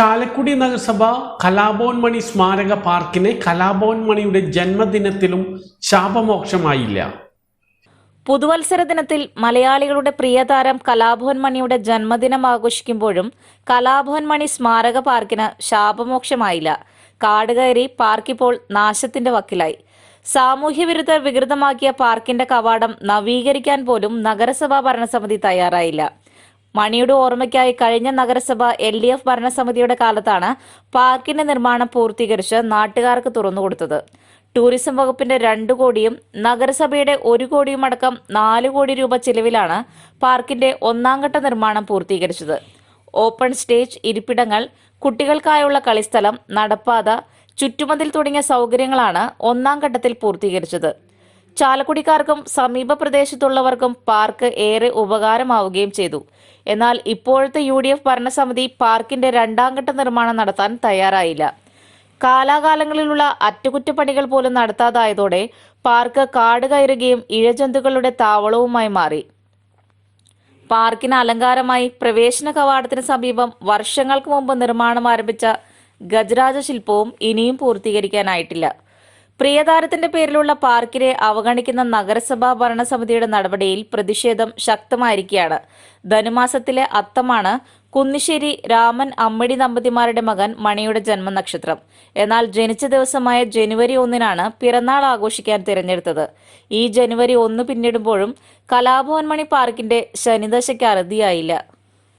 ചാലക്കുടി നഗരസഭ കലാഭവൻ മണി സ്മാരക പാർക്കിന് കലാഭവൻ മണിയുടെ ജന്മദിനത്തിലും ശാപമോക്ഷമായില്ല. പുതുവത്സര ദിനത്തിൽ മലയാളികളുടെ പ്രിയതാരം കലാഭവൻ മണിയുടെ ജന്മദിനം ആഘോഷിക്കുമ്പോഴും കലാഭവൻ മണി സ്മാരക പാർക്കിന് ശാപമോക്ഷമായില്ല. കാട് കയറി പാർക്കിപ്പോൾ നാശത്തിന്റെ വക്കിലായി. സാമൂഹ്യ വിരുദ്ധർ വികൃതമാക്കിയ പാർക്കിന്റെ കവാടം നവീകരിക്കാൻ പോലും നഗരസഭാ ഭരണസമിതി തയ്യാറായില്ല. മണിയുടെ ഓർമ്മയ്ക്കായി കഴിഞ്ഞ നഗരസഭ എൽ ഡി എഫ് ഭരണസമിതിയുടെ കാലത്താണ് പാർക്കിന്റെ നിർമ്മാണം പൂർത്തീകരിച്ച് നാട്ടുകാർക്ക് തുറന്നുകൊടുത്തത് ടൂറിസം വകുപ്പിന്റെ രണ്ടു കോടിയും നഗരസഭയുടെ ഒരു കോടിയും അടക്കം നാല് കോടി രൂപ ചിലവിലാണ് പാർക്കിന്റെ ഒന്നാംഘട്ട നിർമ്മാണം പൂർത്തീകരിച്ചത്. ഓപ്പൺ സ്റ്റേജ് ഇരിപ്പിടങ്ങൾ കുട്ടികൾക്കായുള്ള കളിസ്ഥലം നടപ്പാത ചുറ്റുമതിൽ തുടങ്ങിയ സൗകര്യങ്ങളാണ് ഒന്നാം ഘട്ടത്തിൽ പൂർത്തീകരിച്ചത്. ചാലക്കുടിക്കാർക്കും സമീപ പ്രദേശത്തുള്ളവർക്കും പാർക്ക് ഏറെ ഉപകാരമാവുകയും ചെയ്തു. എന്നാൽ ഇപ്പോഴത്തെ യു ഡി എഫ് ഭരണസമിതി പാർക്കിന്റെ രണ്ടാം ഘട്ട നിർമ്മാണം നടത്താൻ തയ്യാറായില്ല. കാലാകാലങ്ങളിലുള്ള അറ്റകുറ്റപ്പണികൾ പോലും നടത്താതായതോടെ പാർക്ക് കാട് കയറുകയും ഇഴജന്തുക്കളുടെ താവളവുമായി മാറി. പാർക്കിന് അലങ്കാരമായി പ്രവേശന കവാടത്തിന് സമീപം വർഷങ്ങൾക്ക് മുമ്പ് നിർമ്മാണം ആരംഭിച്ച ഗജരാജ ശില്പവും ഇനിയും പൂർത്തീകരിക്കാനായിട്ടില്ല. പ്രിയതാരത്തിന്റെ പേരിലുള്ള പാർക്കിനെ അവഗണിക്കുന്ന നഗരസഭാ ഭരണസമിതിയുടെ നടപടിയിൽ പ്രതിഷേധം ശക്തമായിരിക്കുകയാണ്. ധനുമാസത്തിലെ അത്തമാണ് കുന്നിശ്ശേരി രാമൻ അമ്മടി ദമ്പതിമാരുടെ മകൻ മണിയുടെ ജന്മനക്ഷത്രം. എന്നാൽ ജനിച്ച ദിവസമായ ജനുവരി ഒന്നിനാണ് പിറന്നാൾ ആഘോഷിക്കാൻ തിരഞ്ഞെടുത്തത്. ഈ ജനുവരി ഒന്ന് പിന്നിടുമ്പോഴും കലാഭവൻ മണി പാർക്കിന്റെ ശനിദശയ്ക്ക് അറുതിയായില്ല.